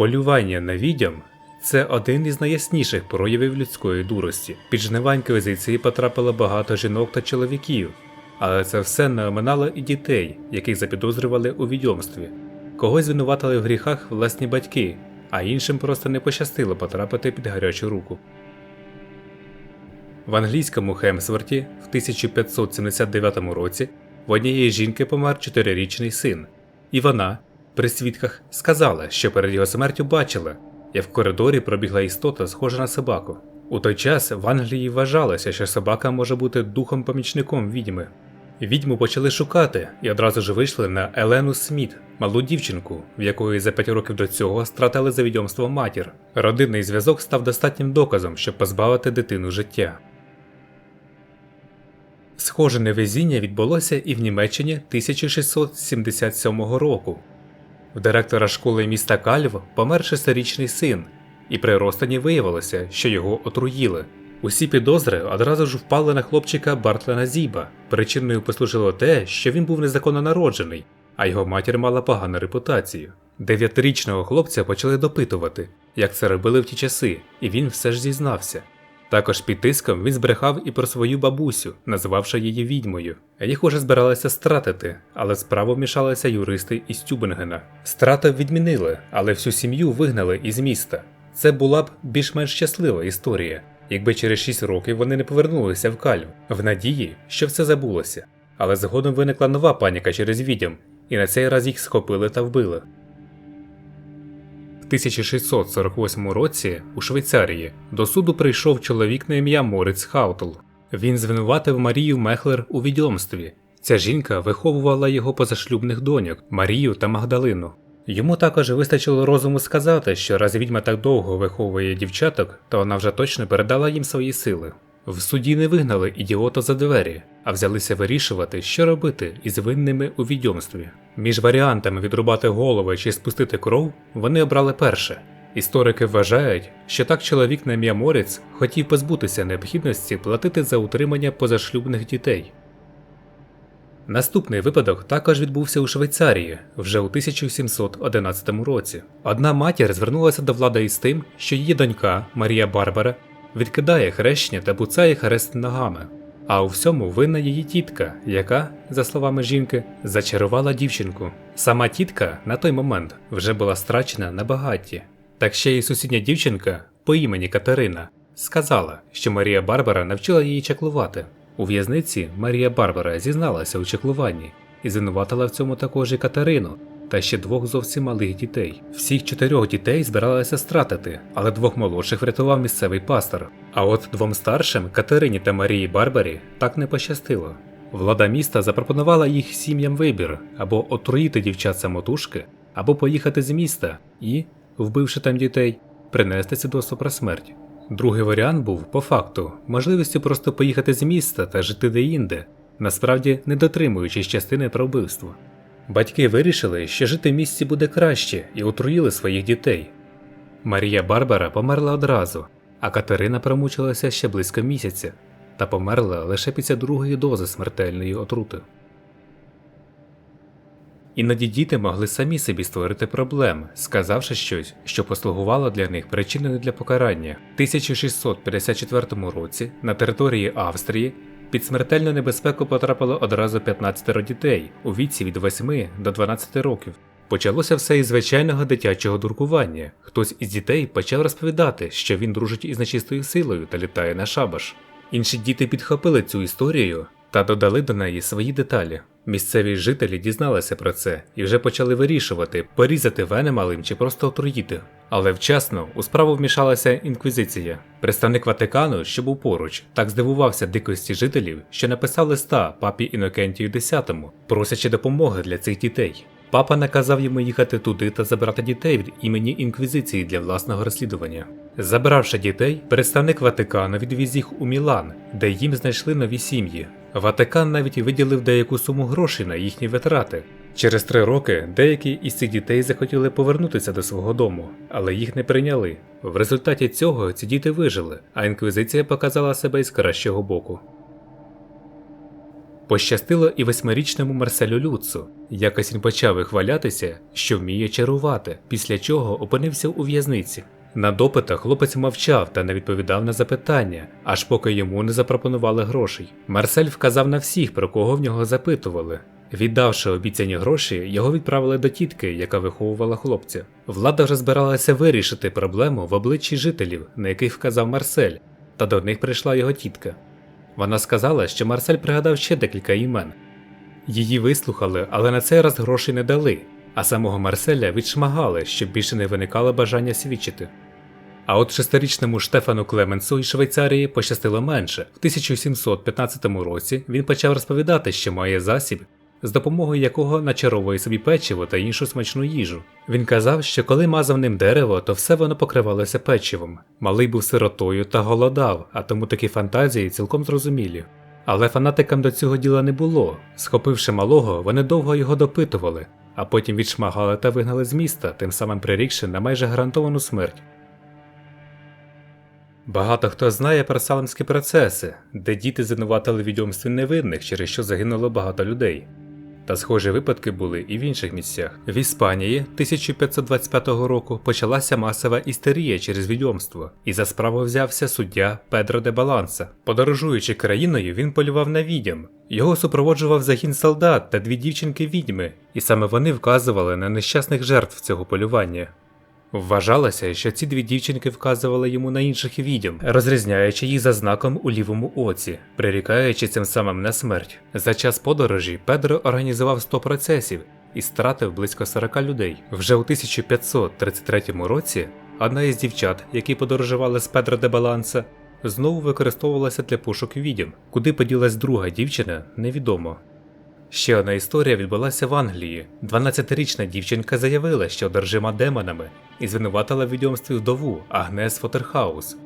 Полювання на відьом це один із найясніших проявів людської дурості. Під жнива інквізиції потрапило багато жінок та чоловіків, але це все не оминало і дітей, яких запідозрювали у відьомстві. Когось звинуватили в гріхах власні батьки, а іншим просто не пощастило потрапити під гарячу руку. В англійському Хемсворті в 1579 році в однієї жінки помер чотирирічний син, і вона, при свідках, сказала, що перед його смертю бачила, як в коридорі пробігла істота, схожа на собаку. У той час в Англії вважалося, що собака може бути духом-помічником відьми. Відьму почали шукати і одразу ж вийшли на Елену Сміт, малу дівчинку, в якої за 5 років до цього стратили за відьомство матір. Родинний зв'язок став достатнім доказом, щоб позбавити дитину життя. Схоже невезіння відбулося і в Німеччині 1677 року. В директора школи міста Кальв помер шестирічний син, і при розтині виявилося, що його отруїли. Усі підозри одразу ж впали на хлопчика Бартлена Зіба. Причиною послужило те, що він був незаконно народжений, а його матір мала погану репутацію. Дев'ятирічного хлопця почали допитувати, як це робили в ті часи, і він все ж зізнався. Також під тиском він збрехав і про свою бабусю, називавши її відьмою. Їх уже збиралися стратити, але справу вмішалися юристи із Тюбингена. Страти відмінили, але всю сім'ю вигнали із міста. Це була б більш-менш щаслива історія, якби через 6 років вони не повернулися в Кальв, в надії, що все забулося. Але згодом виникла нова паніка через відьом, і на цей раз їх схопили та вбили. В 1648 році у Швейцарії до суду прийшов чоловік на ім'я Мориц Хаутл. Він звинуватив Марію Мехлер у відьомстві. Ця жінка виховувала його позашлюбних доньок Марію та Магдалину. Йому також вистачило розуму сказати, що раз відьма так довго виховує дівчаток, то вона вже точно передала їм свої сили. В суді не вигнали ідіота за двері, а взялися вирішувати, що робити із винними у відьомстві. Між варіантами відрубати голови чи спустити кров вони обрали перше. Історики вважають, що так чоловік на ім'я Морець хотів позбутися необхідності платити за утримання позашлюбних дітей. Наступний випадок також відбувся у Швейцарії вже у 1711 році. Одна матір звернулася до влади із тим, що її донька Марія Барбара відкидає хрещення та буцає хрест ногами. А у всьому винна її тітка, яка, за словами жінки, зачарувала дівчинку. Сама тітка на той момент вже була страчена на багатті. Так ще й сусідня дівчинка по імені Катерина сказала, що Марія Барбара навчила її чаклувати. У в'язниці Марія Барбара зізналася у чеклуванні і звинуватила в цьому також і Катерину та ще двох зовсім малих дітей. Всіх чотирьох дітей збиралися стратити, але двох молодших врятував місцевий пастор. А от двом старшим Катерині та Марії Барбарі так не пощастило. Влада міста запропонувала їх сім'ям вибір або отруїти дівчат самотужки, або поїхати з міста і, вбивши там дітей, принести свідоцтво про смерть. Другий варіант був, по факту, можливістю просто поїхати з міста та жити деінде, насправді не дотримуючись частини про вбивство. Батьки вирішили, що жити в місті буде краще і отруїли своїх дітей. Марія Барбара померла одразу, а Катерина промучилася ще близько місяця та померла лише після другої дози смертельної отрути. Іноді діти могли самі собі створити проблем, сказавши щось, що послугувало для них причиною для покарання. В 1654 році на території Австрії під смертельну небезпеку потрапило одразу 15 дітей у віці від 8 до 12 років. Почалося все із звичайного дитячого дуркування. Хтось із дітей почав розповідати, що він дружить із нечистою силою та літає на шабаш. Інші діти підхопили цю історію та додали до неї свої деталі. Місцеві жителі дізналися про це і вже почали вирішувати, порізати вени малим чи просто отруїти. Але вчасно у справу вмішалася інквізиція. Представник Ватикану, що був поруч, так здивувався дикості жителів, що написав листа папі Інокентію X, просячи допомоги для цих дітей. Папа наказав йому їхати туди та забрати дітей від імені інквізиції для власного розслідування. Забравши дітей, представник Ватикану відвіз їх у Мілан, де їм знайшли нові сім'ї. Ватикан навіть виділив деяку суму грошей на їхні витрати. Через три роки деякі із цих дітей захотіли повернутися до свого дому, але їх не прийняли. В результаті цього ці діти вижили, а інквізиція показала себе із кращого боку. Пощастило і восьмирічному Марселю Люцу. Якось він почав вихвалятися, що вміє чарувати, після чого опинився у в'язниці. На допитах хлопець мовчав та не відповідав на запитання, аж поки йому не запропонували грошей. Марсель вказав на всіх, про кого в нього запитували. Віддавши обіцяні гроші, його відправили до тітки, яка виховувала хлопця. Влада вже збиралася вирішити проблему в обличчі жителів, на яких вказав Марсель, та до них прийшла його тітка. Вона сказала, що Марсель пригадав ще декілька імен. Її вислухали, але на цей раз грошей не дали, а самого Марселя відшмагали, щоб більше не виникало бажання свідчити. А от шестирічному Штефану Клеменсу із Швейцарії пощастило менше. В 1715 році він почав розповідати, що має засіб, з допомогою якого начаровує собі печиво та іншу смачну їжу. Він казав, що коли мазав ним дерево, то все воно покривалося печивом. Малий був сиротою та голодав, а тому такі фантазії цілком зрозумілі. Але фанатикам до цього діла не було. Схопивши малого, вони довго його допитували, а потім відшмагали та вигнали з міста, тим самим прирікши на майже гарантовану смерть. Багато хто знає про салемські процеси, де діти звинуватили відомстві невинних, через що загинуло багато людей. Та схожі випадки були і в інших місцях. В Іспанії 1525 року почалася масова істерія через відьомство, і за справу взявся суддя Педро де Баланса. Подорожуючи країною, він полював на відьом. Його супроводжував загін солдат та дві дівчинки-відьми, і саме вони вказували на нещасних жертв цього полювання. Вважалося, що ці дві дівчинки вказували йому на інших відьом, розрізняючи їх за знаком у лівому оці, прирікаючи цим самим на смерть. За час подорожі Педро організував 100 процесів і стратив близько 40 людей. Вже у 1533 році одна із дівчат, які подорожували з Педро де Баланса, знову використовувалася для пошук відьом. Куди поділась друга дівчина, невідомо. Ще одна історія відбулася в Англії. 12-річна дівчинка заявила, що одержима демонами, і звинуватила в відьомстві вдову Агнес Фотерхаус.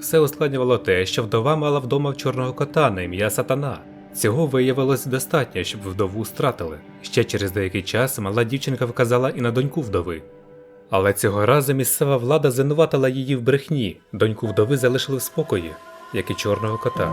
Все ускладнювало те, що вдова мала вдома чорного кота на ім'я Сатана. Цього виявилось достатньо, щоб вдову стратили. Ще через деякий час мала дівчинка вказала і на доньку вдови. Але цього разу місцева влада звинуватила її в брехні. Доньку вдови залишили в спокої, як і чорного кота.